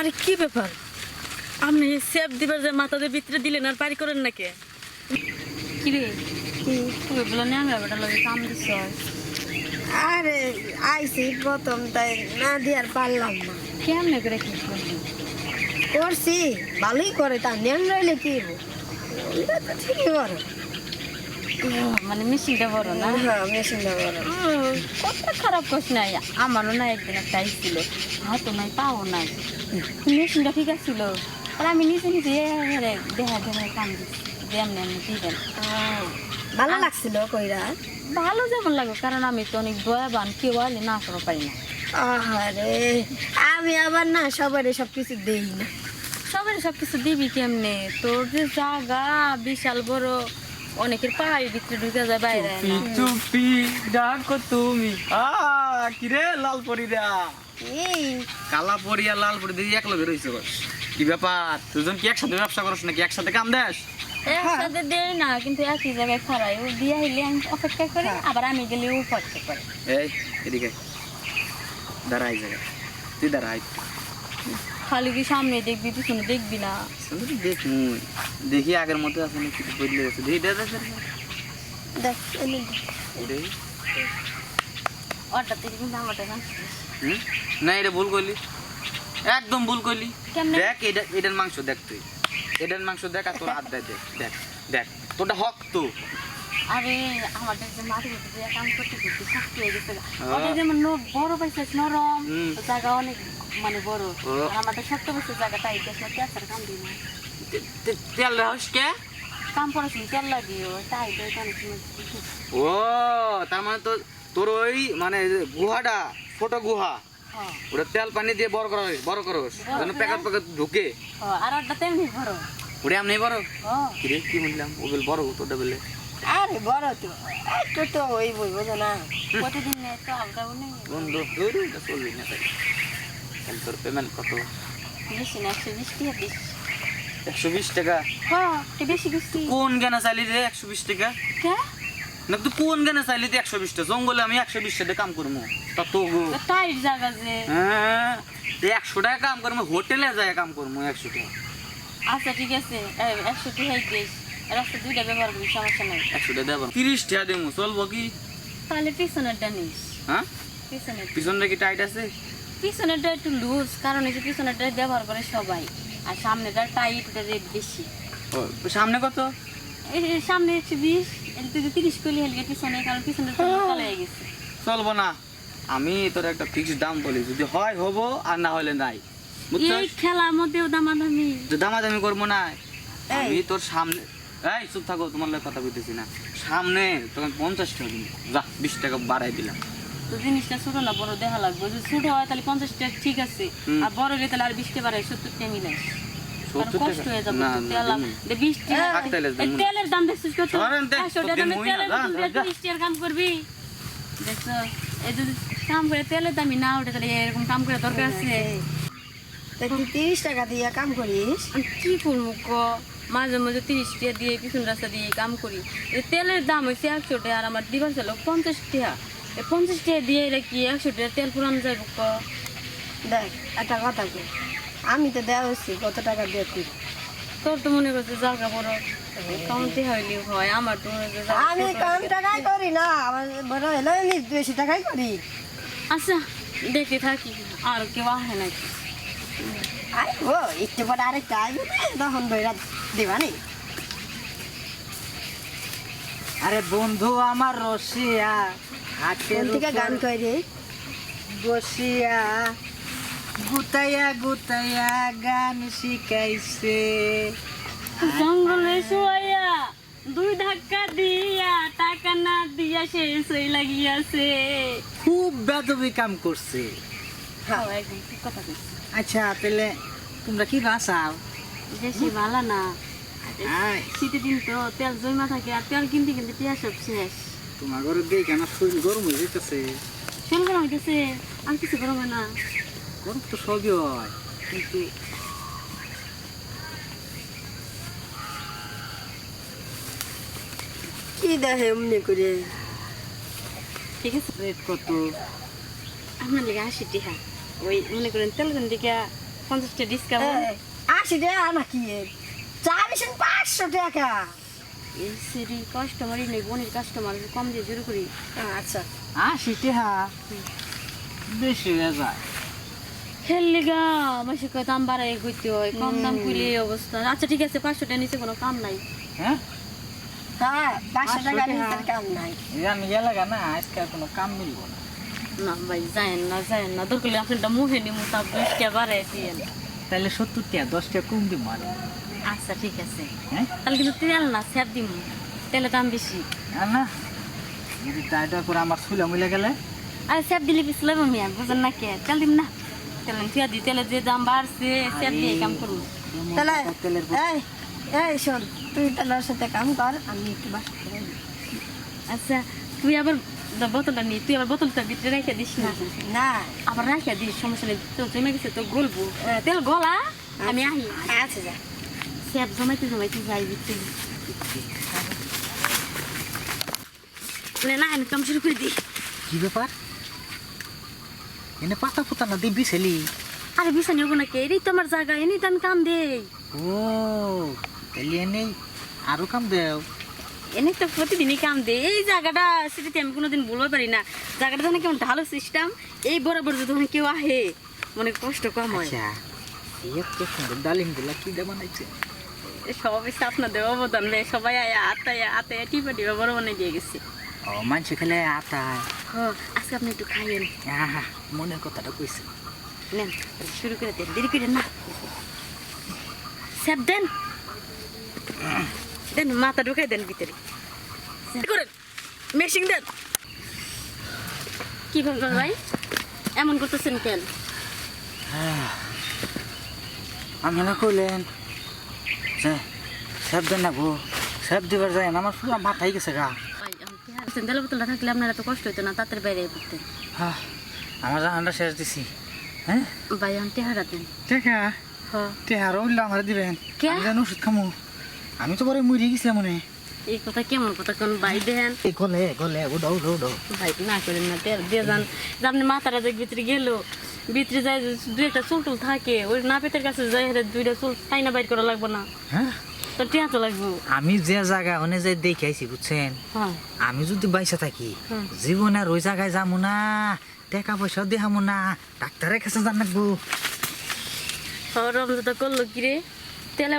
আরে কি ব্যাপার? আপনি সেফ দিবার যে মাথাদের ভিতরে দিলেন আর পারি করেন নাকি? কিরে? তুই বলে ন্যাংরা বেটা লগে কাম দিছ আরে আইসি প্রথম তাই না দিয়ার পারলাম না। কেমনে করে কি করবি? করছি ভালোই করে তা নেন রইলে কি ঠিকই বড় মানে মেশিনটা বড় না? হ্যাঁ মেশিনটা বড়। কথা খারাপ করছ নাই আমারও না একদিন একটা আইছিল হাতও নাই পাও নাই মেশিনটা ঠিক আছিল আর আমি নিজে নিজে দেহা দেহা কাম দিচ্ছি যেমনি এমনি দিবেন। ভালো লাগছিল কইরা? ভালো যেমন লাগবে কারণ আমি তো অনেক দয়াবান কেউ আইলে না করো পারি না। আহারে আমি আবার না সবারই সব কিছু দেই না। সবাই সব কিছু দিবি কেমনে? তোর যে জায়গা বিশাল বড় অনেকের পাহাড়ের ভিতরে ঢুকে যায় বাইরে। চুপি ডাকো তুমি। আ কিরে লাল পরিরা এই। কালা পরিয়া লাল পরি দিয়ে এক লগে রইছে কি ব্যাপার? দুজন কি একসাথে ব্যবসা করছ নাকি? একসাথে কাম দেস? একসাথে দেয় না কিন্তু একই জায়গায় খারাই ও দিয়ে হইলে আমি অপেক্ষা করি আবার আমি গেলে ও অপেক্ষা করে। এই এদিকে। দাঁড়াই জায়গা তুই দাঁড়াই খালি কি সামনে দেখবি পিছনে দেখবি না? দেখ দেখি আগের মতো আছে না কিছু বদলে গেছে। দেখি দেখ। দেখি ওটা থেকে কিন্তু আমারটা না? না এটা ভুল করলি। একদম ভুল করলি। দেখ এটা এটার মাংস দেখ তুই। এটার মাংস দেখ আর তোর হাত দেখ। দেখ দেখ। তোরটা হক তো। আরে আমাদের যে মাটির কাম করতে করতে শক্তি হয়ে গেছে হ্যাঁ। ওটা যেমন বড় পাইছে নরম। জায়গা অনেক মানে বড়। ও। আর আমাদের শক্ত পাইছে জায়গা তাই গেছে তেল কাম দিই না। তে- তে- তেল কাম করেছি তেল লাগিও তাই তো অনেক ও তার মানে তো তোর ওই মানে গুহাটা ছোট গুহা হ্যাঁ। ওটা তেল পানি দিয়ে বড় করা বড় যেন প্যাকেট প্যাকেট ঢুকে। হ্যাঁ, আর একটা তেমনি বড়। ওটা এমনি বড়? হ্যাঁ। কি বললাম? ও বল বড় তোটা বলে। আরে বড় তো একটু তো ওই বই বোঝো না। প্রতিদিন নে তো আমরাও নেই বন্ধু দূর চলবি না তাই। তোর পেমেন্ট কত? বেশি না একশো বিশ টাকা দিস। একশো বিশ টাকা? হ্যাঁ বেশি বেশি কোন জ্ঞানে চাইলি রে একশো বিশ টাকা? কে? না তুই কোন জ্ঞানে চাইলি তুই একশো বিশ টাকা? জঙ্গলে আমি একশো বিশ টাকা কাম করব। তা তো গো। জায়গা যে। হ্যাঁ একশো টাকা কাম করব হোটেলে যায় কাম করব একশো টাকা। আচ্ছা ঠিক আছে। একশো টাকাই দিস। রাস্তা দুইটা ব্যবহার করি সমস্যা নাই। তিরিশ টাকা দেবো চলবো কি? তাহলে পিছনেরটা নিস। হ্যাঁ? পিছনের পিছনটা কি টাইট আছে? পিছনেরটা একটু লুজ কারণ এই যে পিছনেরটা ব্যবহার করে সবাই। আর সামনেটা টাইট ওটা রেট বেশি। সামনে কত? সামনে একশো বিশ এদিকে তিরিশ করলি হেলকে পিছনে কারণ পিছনে চলে গেছে। চলবো না। আমি তোর একটা ফিক্সড দাম বলি যদি হয় হব আর না হলে নাই। এই খেলার মধ্যেও দামাদামি। যে দামাদামি করব না। আমি তোর সামনে এই চুপ থাকো তোমার লাগে কথা বলতেছি না। সামনে তখন পঞ্চাশ টাকা যা বিশ টাকা বাড়াই দিলাম। তো জিনিসটা ছোট না বড় দেখা লাগবে। যদি ছোট হয় তাহলে পঞ্চাশ টাকা ঠিক আছে। আর বড় হলে তাহলে আর বিশ টাকা বাড়ায় সত্তর টাকা মিলাই। কষ্ট হয়ে যাবে। তেলের দাম দেখছিস কত? তেলের কাম করবি। দেখছ এই যদি কাম করে তেলের দামি না ওঠে তাহলে এরকম কাম করে দরকার আছে। তুই তিরিশ টাকা দিয়ে কাম করিস? কি করব ক? মাঝে মাঝে তিরিশ টাকা দিয়ে পিছন রাস্তা দিয়ে কাম করি। তেলের দাম হচ্ছে একশো টাকা আর আমার দিবার ছিল পঞ্চাশ টাকা। এই পঞ্চাশ টাকা দিয়ে এটা কি একশো টাকা তেল পুরানো যাইব ক? দেখ একটা কথা কই। আমি তো দেওয়া হচ্ছি কত টাকা দিয়ে তুই? তোর তো মনে করছে জায়গা বড়। কম টাকা হইলেও হয় আমার তো আমি কম টাকায় করি না আমার বড় হলে আমি বেশি টাকায় করি। আচ্ছা দেখে থাকি আর কেউ আহে নাকি? ও একটু পরে আরেকটা আসবে না, তখন বইরা দিবা নি আরে বন্ধু আমার রসিয়া হাতের থেকে গান উপর করি বসিয়া গুতাইয়া গুতাইয়া গান শিখাইছে। জঙ্গলে শুয়াইয়া দুই ধাক্কা দিয়া টাকা না দিয়া শেষ হয়ে লাগিয়াছে। খুব বেদবি কাম করছে। হ্যাঁ আচ্ছা তাহলে তোমরা কি বাঁচাও বেশি ভালো না। শীতের দিন তো তেল জমা থাকে আর তেল কিনতে কিনতে পেঁয়াজ সব শেষ। তোমার ঘরে দিয়ে কেন শরীর গরম হয়ে যেতেছে শোন গরম হইতেছে আর কিছু গরম হয় না। গরম তো সবই হয়। কিন্তু কি দেখে এমনি করে? ঠিক আছে। রেট কত? আপনার লেগে আশি টিহা। ওই মনে করেন তেল কিনতে গিয়া পঞ্চাশটা ডিসকাউন্ট আশি টাকা নাকি? এর? চা বেছেন পাঁচশো টাকা। এই সিরি কাস্টমারই নেই বোনের কাস্টমার কম দিয়ে শুরু করি। আচ্ছা। আশি টাকা? বেশি হয়ে যায়। খেললে গা মাসে কয় দাম বাড়াই করতে হয় কম দাম করলে এই অবস্থা। আচ্ছা ঠিক আছে পাঁচশোটা নিচে কোনো কাম নাই। হ্যাঁ? হ্যাঁ পাঁচশো পাঁচশো টাকা টাকা। কাম নাই। আমি এলাকা না আজকে কোনো কাম মিলবো না। না ভাই যায়েন না যায়েন না। দরকার হলে আপনারটা মুখে নিমু তা বিশটা বাড়াই দিয়ে তাহলে সত্তর টাকা দশ টাকা কম দিব আর। আচ্ছা ঠিক আছে। হ্যাঁ? তাহলে কিন্তু তেল না স্যাপ দিমু। তেলের দাম বেশি। আর না। যদি টাইটা করে আমার ছুলা মিলে গেলে? আরে স্যাপ দিলে পিছু লাগবো মিয়া বুঝেন না কে? তেল দিম না। তেল থিয়া দি তেলের যে দাম বাড়ছে স্যাপ দিয়ে কাম করব। তাহলে তেলের এই এই শোন তুই তাহলে ওর সাথে কাম কর আমি একটু বাসা করে আচ্ছা তুই আবার দা- বোতলটা নিয়ে তুই আবার বোতলটা ভিতরে রেখে দিস না। না। আবার রাখে দিস সমস্যা নেই তো জমে গেছে তো গলবো। তেল গলা আমি আহি। আচ্ছা যা। স্যাপ জমাইতে জমাইতে যাই ভিতরে না আমি কাম শুরু করে দিই কি ব্যাপার? এনে পাতা পোতা না দিবি ছেলি? আরে বিছানি না কে এই তো আমার জায়গা এনে তো আমি কাম দেই। ও তাহলে এনে আরও কাম দেও। এনে তো প্রতিদিনই কাম দেই এই জায়গাটা স্মৃতি আমি কোনোদিন বলতে পারি না। জায়গাটা যেন কেমন ভালো সিস্টেম এই বরাবর যদি ওখানে কেউ আহে মনে কষ্ট কম হয়। আচ্ছা এই এত সুন্দর ডালিমগুলা কি দে বানাইছে? সবাই আপনার দেওয়া অবদান রে। সবাই আয়া আতায় আতায় টিপা টিপা বড় বানিয়ে দিয়ে গেছে। ও মানুষ খেলে আতায় হ আজকে আপনি একটু খাইয়েন। আহা মনের কথাটা কইছে। নেন শুরু করে দেন। দেরি করেন না। স্যাপ দেন। দেন মাথা ঢুকাই দেন ভিতরে। করেন? মেশিং দেন। কি বলবেন ভাই? এমন করতেছেন কেন? আমি না কইলেন যে দেন না গো সব দিবার যায় না আমার পুরো মাথায় গেছে গা। কি বোতলটা থাকলে আপনার এত কষ্ট হতো না তাড়াতাড়ি বাইরে পড়তেন। হ্যাঁ আমার জানানটা শেষ দিছি। হ্যাঁ? ভাই আমি টেহারা দেন। টেকা হ টেহার উল্লা আমার দিবেন। কে? আমি ওষুধ খামু। আমি তো পরে মরে গেছিলাম মনে এই কথা কেমন কথা কোন ভাই দেন? এই গলে গলে উডো উডো উডো। ভাই না করেন না তেল দিয়ে যান। আপনি মাথাটা দেখ ভিতরে গেল ভিতরে যায় দুই একটা চুল টুল থাকে ওই নাপেতের কাছে যাই হেরে দুইটা চুল তাই না বাইর করা লাগবে না? হ্যাঁ? তো টিয়া তো লাগবো। আমি যে জায়গা ওনে যে দেখে আইছি বুঝছেন? হ্যাঁ। আমি যদি বাইসা থাকি। জীবনে আর ওই জায়গায় যাব না টাকা পয়সা দেখামো না ডাক্তারের কাছে জান রাখব রমজাটা করল কি রে? তেলে